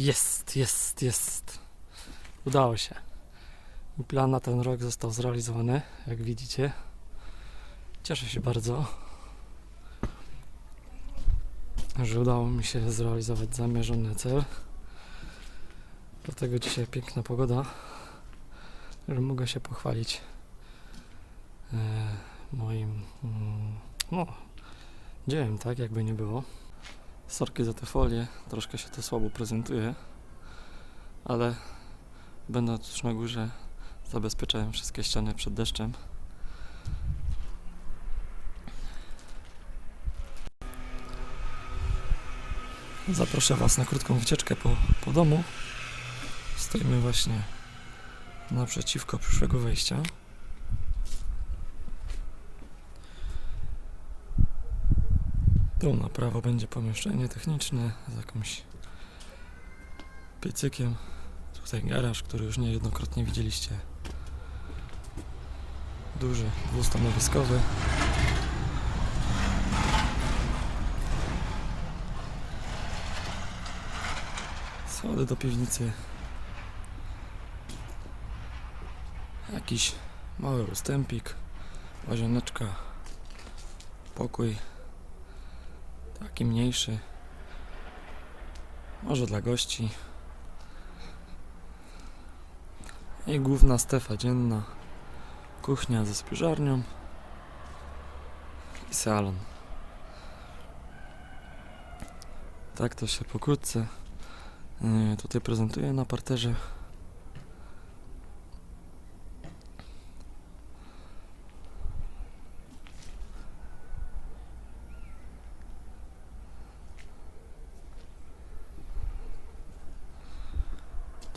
Jest, jest, jest. Udało się. Plan na ten rok został zrealizowany, jak widzicie. Cieszę się bardzo, że udało mi się zrealizować zamierzony cel. Dlatego dzisiaj piękna pogoda, że mogę się pochwalić e, moim mm, no, dziełem, tak jakby nie było. Sorki za te folie, troszkę się to słabo prezentuje, ale będąc już na górze zabezpieczałem wszystkie ściany przed deszczem. Zaproszę Was na krótką wycieczkę po, po domu. Stoimy właśnie naprzeciwko przyszłego wejścia. Tu na prawo będzie pomieszczenie techniczne z jakimś piecykiem. Tutaj garaż, który już niejednokrotnie widzieliście. Duży, dwustanowiskowy. Schody do piwnicy. Jakiś mały ustępik, łazieneczka, pokój taki mniejszy. Może dla gości. I główna stefa dzienna. Kuchnia ze spiżarnią. I salon. Tak to się pokrótce yy, tutaj prezentuje na parterze.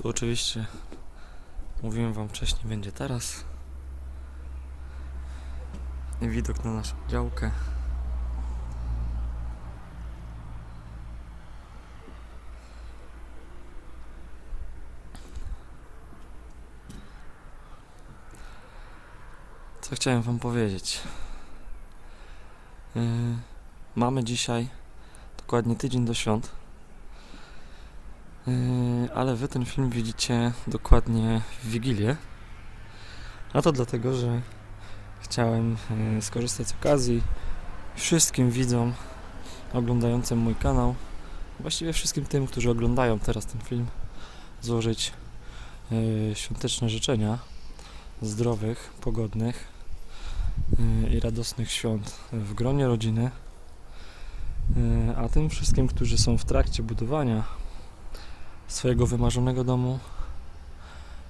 Tu oczywiście mówiłem wam wcześniej, będzie teraz. Widok na naszą działkę. Co chciałem wam powiedzieć? Yy, mamy dzisiaj dokładnie tydzień do świąt. Yy, ale wy ten film widzicie dokładnie w Wigilię. A to dlatego, że chciałem yy, skorzystać z okazji wszystkim widzom oglądającym mój kanał, właściwie wszystkim tym, którzy oglądają teraz ten film, złożyć yy, świąteczne życzenia zdrowych, pogodnych yy, i radosnych świąt w gronie rodziny. A tym wszystkim, którzy są w trakcie budowania swojego wymarzonego domu.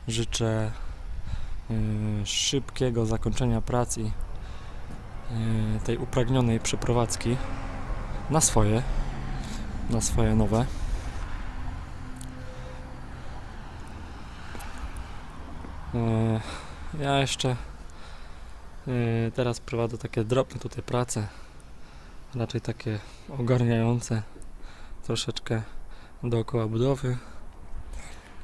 Życzę y, szybkiego zakończenia pracy tej upragnionej przeprowadzki na swoje, na swoje nowe. Y, ja jeszcze y, teraz prowadzę takie drobne tutaj prace, raczej takie ogarniające troszeczkę dookoła budowy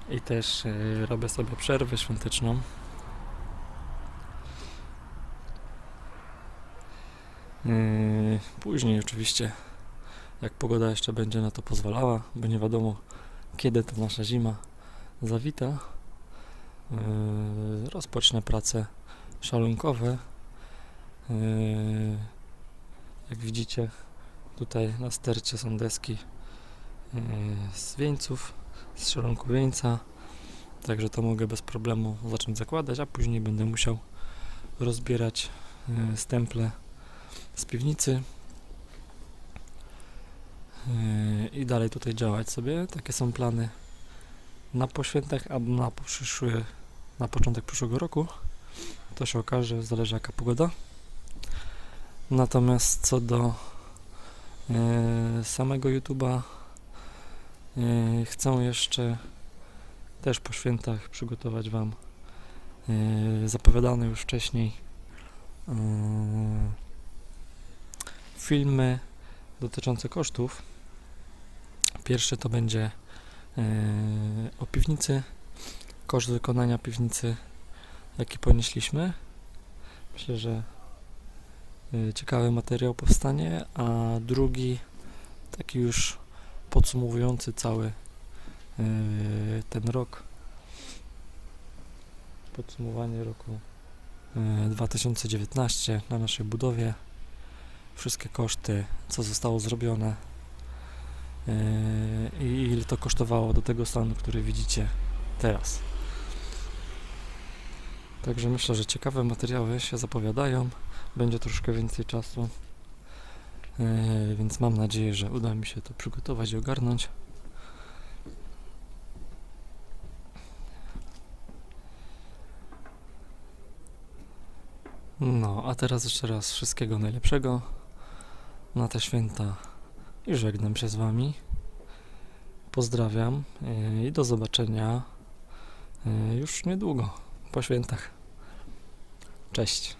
i też y, robię sobie przerwę świąteczną. Yy, Później oczywiście, jak pogoda jeszcze będzie na to pozwalała, bo nie wiadomo kiedy ta nasza zima zawita, yy, rozpocznę prace szalunkowe. Jak widzicie, tutaj na stercie są deski z wieńców, z szalonku wieńca, także to mogę bez problemu zacząć zakładać, a później będę musiał rozbierać yy, stemple z piwnicy yy, i dalej tutaj działać sobie. Takie są plany na poświętach albo na przyszły, na początek przyszłego roku. To się okaże, zależy jaka pogoda. Natomiast co do yy, samego YouTube'a chcę jeszcze też po świętach przygotować Wam yy, zapowiadane już wcześniej yy, filmy dotyczące kosztów. Pierwszy to będzie o piwnicy, koszt wykonania piwnicy, jaki ponieśliśmy. Myślę, że ciekawy materiał powstanie, a drugi taki już podsumowujący cały yy, ten rok. Podsumowanie roku yy, 2019 na naszej budowie. Wszystkie koszty, co zostało zrobione yy, i ile to kosztowało do tego stanu, który widzicie teraz. Także myślę, że ciekawe materiały się zapowiadają. Będzie troszkę więcej czasu. Yy, więc mam nadzieję, że uda mi się to przygotować i ogarnąć. No, a teraz jeszcze raz wszystkiego najlepszego na te święta i żegnam się z Wami. Pozdrawiam yy, i do zobaczenia yy, już niedługo po świętach. Cześć.